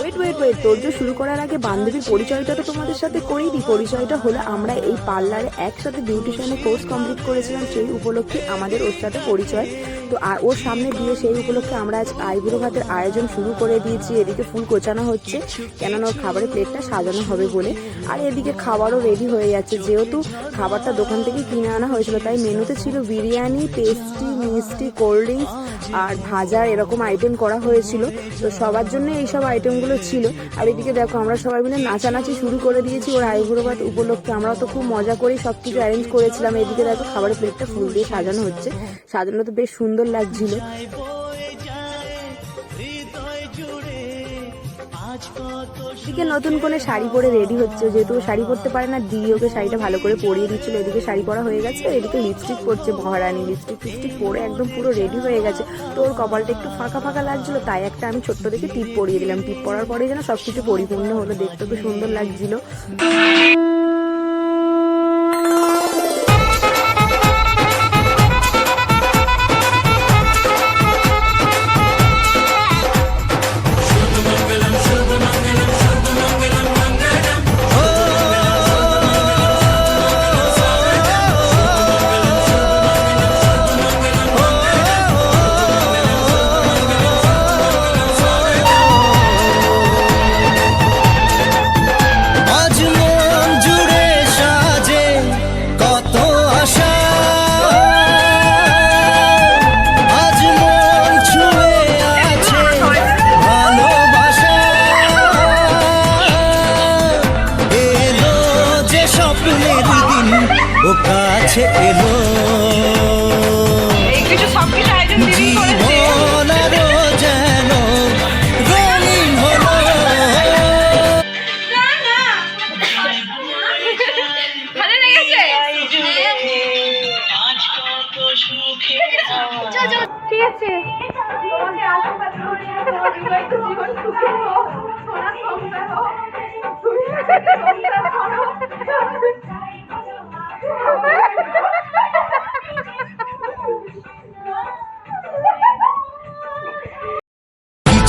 Wait wait wait তোর যে শুরু করার আগে বান্ধবীর পরিচয়টা তো তোমাদের সাথে করেই দিই। পরিচয়টা হলো আমরা এই পার্লারে একসাথে বিউটিশিয়ানের কোর্স কমপ্লিট করেছিলাম সেই উপলক্ষে আমাদের ওর সাথে পরিচয়। তো আর ওর সামনে দিয়ে সেই উপলক্ষে আমরা আজ আইবুড়ো ভাতের আয়োজন শুরু করে দিয়েছি। এদিকে ফুল কোচানো হচ্ছে, কেননা ওর খাবারের প্লেটটা সাজানো হবে বলে। আর এদিকে খাবারও রেডি হয়ে যাচ্ছে। যেহেতু খাবারটা দোকান থেকে কিনে আনা হয়েছিল, তাই মেনুতে ছিল বিরিয়ানি পেস্ট্রি মিষ্টি কোল্ড ড্রিঙ্কস আর ভাজা এরকম আইটেম করা হয়েছিল। তো সবার জন্য এইসব আইটেমগুলো ছিল। আর এদিকে দেখো, আমরা সবাই মিলে নাচানাচি শুরু করে দিয়েছি ওর আইবুড়ো ভাত উপলক্ষে। আমরাও তো খুব মজা করেই সব কিছু অ্যারেঞ্জ করেছিলাম। এদিকে দেখো, খাবারের প্লেটটা ফুল দিয়ে সাজানো হচ্ছে। সাজানো তো বেশ সুন্দর লাগছিল। এদিকে নতুন করে শাড়ি পরে রেডি হচ্ছে, যেহেতু শাড়ি পরতে পারে না, দিদি ওকে শাড়িটা ভালো করে পরিয়ে দিচ্ছিল। এদিকে শাড়ি পরা হয়ে গেছে, এদিকে লিপস্টিক পরছে মহারানী। লিপস্টিক ফিপস্টিক পরে একদম পুরো রেডি হয়ে গেছে। তো ওর কপালটা একটু ফাঁকা ফাঁকা লাগছিল, তাই একটা আমি ছোট্ট দেখে টিপ পরিয়ে দিলাম। টিপ পরার পরে যেন সবকিছু পরিপূর্ণ হলো, দেখতে খুব সুন্দর লাগছিল। স্বপ্নের দিন ও কাছে এলো। জীবন আরও যেন রঙিন হলো। ঠিক আছে। তোমাকে আশীর্বাদ করি তোমার জীবন সুখে হোক সোনার সংসার হোক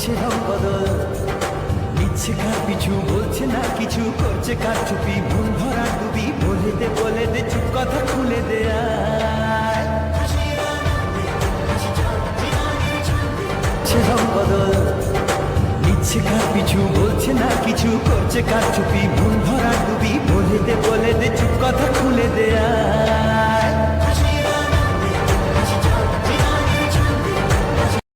হচ্ছে রংবদল নিচ্ছে কার পিছু, বলছে না কিছু, করছে কার চুপি, মন ভরা ডুবি বলে দে বলে দে চুপ কথা খুলে দে আয়। হচ্ছে রংবদল নিচ্ছে কার পিছু, বলছে না কিছু, করছে কার চুপি, মন ভরা ডুবি বলে দে বলে দে চুপ।